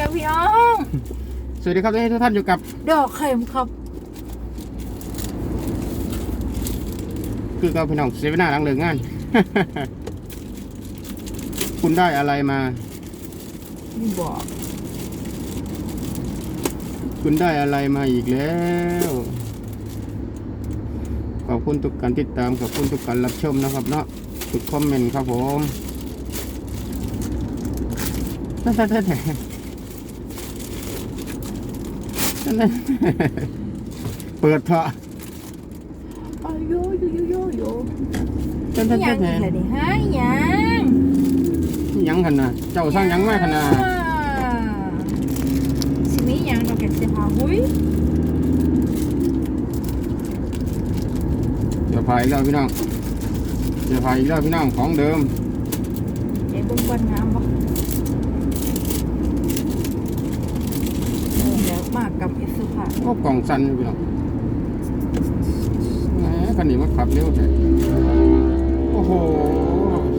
นะพี่น้อง สวัสดีครับทุกท่านอยู่กับ ดอกเข็มครับ คือกับพี่น้องเซเว่นหน้าหลังเลิกงาน คุณได้อะไรมานี่บอก คุณได้อะไรมาอีกแล้ว ขอบคุณทุกการติดตาม ขอบคุณทุกการรับชมนะครับเนาะทุกคอมเมนต์ครับผม เปิดเถอะอาโยโยโยโยโยยังนี่ยังอีกเลยดิฮะยังยังขนาดเจ้าสร้างยังไม่ขนาดสิมียังดอกเก็บเสื้อผ้าหุ้ยเดี๋ยวพายอีกแล้วพี่น้องเดี๋ยวพายอีกแล้วพี่น้องของเดิมเดี๋ยวเบิ่งวันงามบ่เออเดี๋ยวมา กับเสื้อผ้าก็กล่องสันอยู่พี่น้องแหมคันนี้มันขับเร็วแท้โอ้โห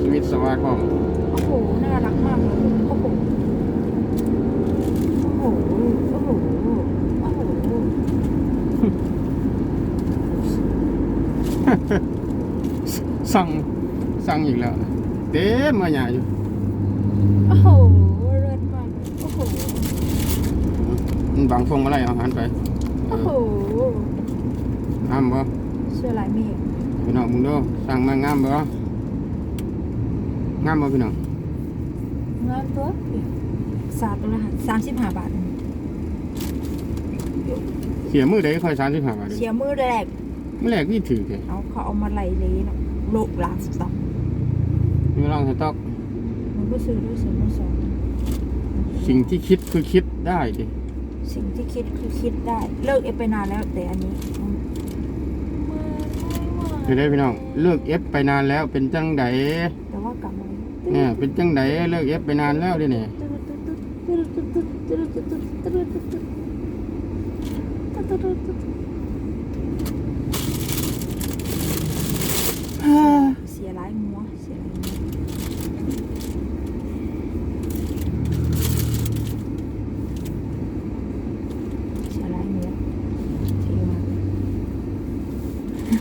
สวิตช์สวัสดิ์พ่อมโอ้โหน่ารักมากเลยโอ้โหโอ้โหโอ้โหโอ้โหสั่งสั่งอีกแล้วเต็มมาหยาอยู่โอ้โหเลิศมากเลยโอ้โห มัน บางฟงอะไรเอาหันไปโอ้โหงามบ่เสื้อลายเมฆพี่น้องมึงดูสั่งมางามบ่งามบ่พี่น้องงามตัวสาดตัวละสามสิบห้าบาทเสียมือได้ค่อยสามสิบห้าบาทเชียร์มือแรกเมื่อแรกพี่ถือแค่เอาเขาเอามาไล่เลยเนาะโลกลาสต็อกมีลองให้ตอกมันก็ซื้อด้วยซื้อมาสองสิ่งที่คิดคือคิดได้ดิ สิ่งที่คิดคือคิดได้ เลิกเอฟไปนานแล้ว แต่อันนี้อืมเห็นได้พี่น้องเลิกเอฟไปนานแล้วเป็นจังไดแต่ว่ากลับมาเนี่ยเป็นจังไดเลิกเอฟไปนานแล้วดิเนี่ยเสียร้ายงัวเสียร้ายงัวเสียร้ายงัวเท่มากเสียร้ายงัว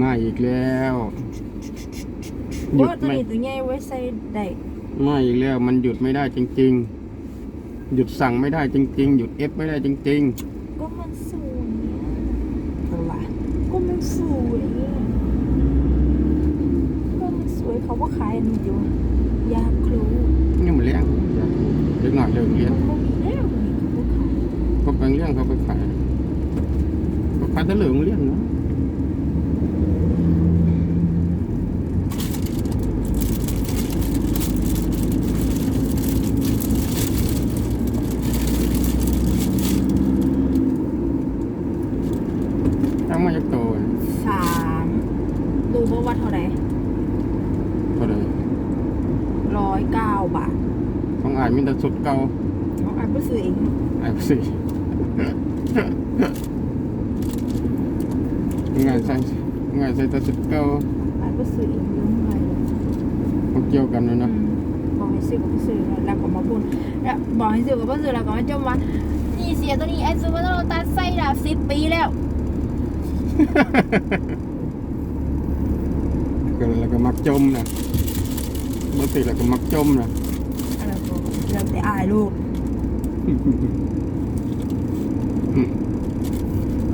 มาอีกแล้วหโอ้ยุดตัวไม่นี้ตัวใหญ่ไว้ใส่ได้มาอีกแล้ว มันหยุดไม่ได้จริง ๆ หยุดสั่งไม่ได้จริง ๆ หยุดเอฟไม่ได้จริงก็มันสวยอะเออว่ะก็มันสวยอะก็มันสวยเขาก็ขายอันนี้อยู่ยาครู ๆนี่มันเลี้ยงเด็กหน่อยเลิกเรียน เขามีแล้วนี่เขาก็ขาย เขาไปเลี้ยงเขาไปขายเขาขายต่เหลืองเลี้ยงเนาะตั้งมาจากโตเนี่ยสามดูว่าวัดเท่าไหร่เท่าไหร่ร้อยเก้าบาทของอายมีแต่สุดเก่าเขาอ่านไปซื้อเองอายสิ งานใส่งานใส่ต่สุดเก่าอ่านไปซื้อเรื่องอะไรเลยเขากี่ยวกันเลยนะบอกให้ซื้อก็ไปซื้อแล้วก็มาพูดแล้วบอกให้ซื้อก็ไปซื้อแล้วก็มาจมว่านี่เสียตัวนี้ไอ้ซื้อมาตั้งต่ตัดไส้ละสิบปีแล้วก็แล้วก็มักจมนะเมื่อติแล้วก็มักจมนะอะไรก็แล้วแต่อายลูก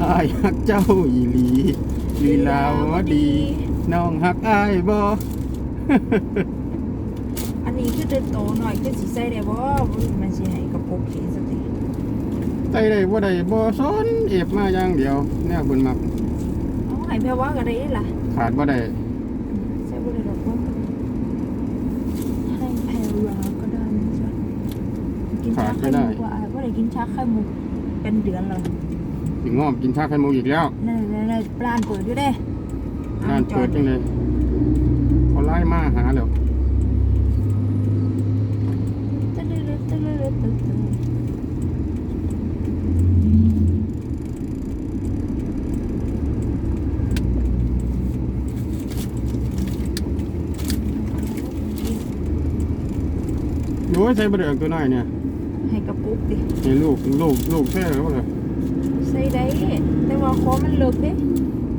อายฮักเจ้าอีหลีลีลาวดีน้องฮักอายบ่อันนี้คือจะโตหน่อยคือสิใส่ได้บ่บ่มันสิให้กระปุกเห็นสติใจได้บ่ได้บ่สนเอฟมาอย่างเดียวแนวเพิ่นมักเอาให้แพ่ว่าก็ได้ล่ะ ขาดบ่ได้ใส่บ่ได้ดอกว่าให้แพ่ว่าก็ได้นะจ๊ะกินชาไข่มุกว่าอายบ่ได้กินชาไข่มุก เป็นเดือนแล้วถึงงอมกินชาไข่มุกอีกแล้วนั่นนั่นร้านเปิดอยู่เด้ปลานเปิดจังเลยเขาไล่มาหาแล้วโอ้ยใส่ปเบลือกตัวน้อยเนี่ย ให้กระปุกดิให้ลูกลูกลูกใส่แล้วเลยใส่ได้แต่ว่าคอมันเลิกเด้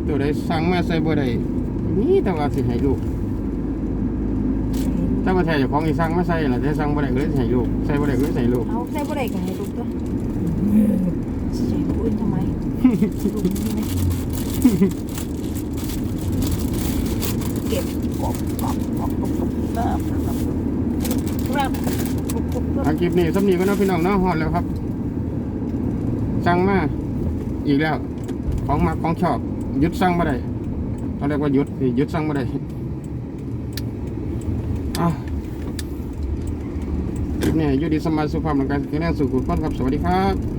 ตัวใดสั่งมาใส่บ่ได้นี่แต่ว่าสิให้ลูกถ้ามาแท้เจ้าของอีสั่งมาใส่ล่ะแต่สั่งบ่ได้ก็เลยสิให้ลูกใส่บ่ได้ก็เลยสิให้ลูกเอาใส่บ่ได้ก็ให้ลูกตัวใส่ผู้อื่นทำไมลูกนี่ไหมเก็บกบกบกบกบกบกบ กบกบกบกบทาคลิปนี้สำนีก็เนาะพี่น้องเนาะฮอดแล้วครับสั่งมาอีกแล้ว ของมาของชอบหยุดสั่งมาได้ตอนเรียกว่ายุดนี่หยุดสั่งมาได้อ้าคลิปนี้อยู่ดีสมาสุภาพเหมือนกันแข็งแรงสุขุมพ้นครับ สวัสดีครับ